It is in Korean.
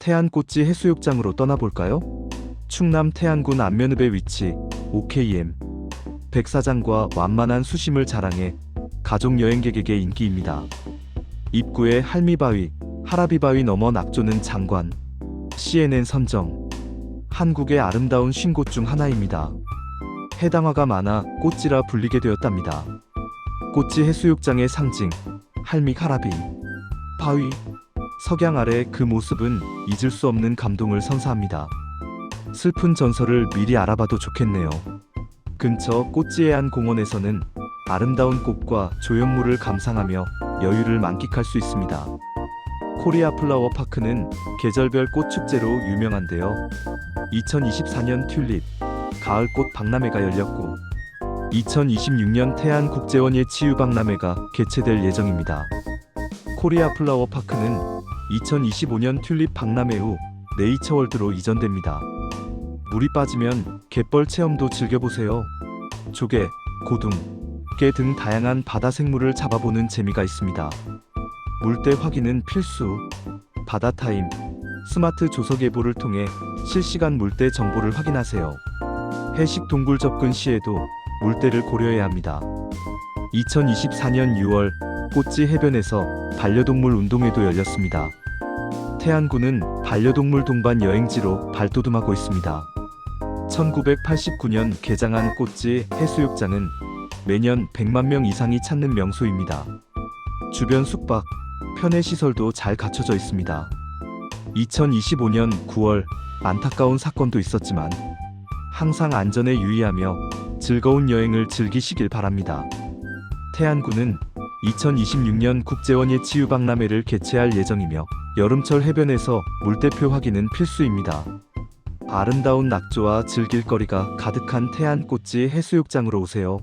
태안꽃지 해수욕장으로 떠나볼까요? 충남 태안군 안면읍의 위치 OKM 백사장과 완만한 수심을 자랑해 가족 여행객에게 인기입니다. 입구에 할미바위, 하라비바위 넘어 낙조는 장관, CNN 선정, 한국의 아름다운 쉰곳 중 하나입니다. 해당화가 많아 꽃지라 불리게 되었답니다. 꽃지 해수욕장의 상징, 할미 하라비, 바위, 석양 아래 그 모습은 잊을 수 없는 감동을 선사합니다. 슬픈 전설을 미리 알아봐도 좋겠네요. 근처 꽃지해안 공원에서는 아름다운 꽃과 조형물을 감상하며 여유를 만끽할 수 있습니다. 코리아 플라워 파크는 계절별 꽃 축제로 유명한데요. 2024년 튤립, 가을꽃 박람회가 열렸고 2026년 태안 국제원 예치유 박람회가 개최될 예정입니다. 코리아 플라워 파크는 2025년 튤립 박람회 후 네이처월드로 이전됩니다. 물이 빠지면 갯벌 체험도 즐겨보세요. 조개, 고둥, 게등 다양한 바다 생물을 잡아보는 재미가 있습니다. 물때 확인은 필수. 바다 타임. 스마트 조석 예보를 통해 실시간 물때 정보를 확인하세요. 해식 동굴 접근 시에도 물때를 고려해야 합니다. 2024년 6월 꽃지 해변에서 반려동물 운동회도 열렸습니다. 태안군은 반려동물 동반 여행지로 발돋움하고 있습니다. 1989년 개장한 꽃지 해수욕장은 매년 100만 명 이상이 찾는 명소입니다. 주변 숙박, 편의 시설도 잘 갖춰져 있습니다. 2025년 9월 안타까운 사건도 있었지만 항상 안전에 유의하며 즐거운 여행을 즐기시길 바랍니다. 태안군은 2026년 국제원예 치유박람회를 개최할 예정이며 여름철 해변에서 물대표 확인은 필수입니다. 아름다운 낙조와 즐길 거리가 가득한 태안꽃지 해수욕장으로 오세요.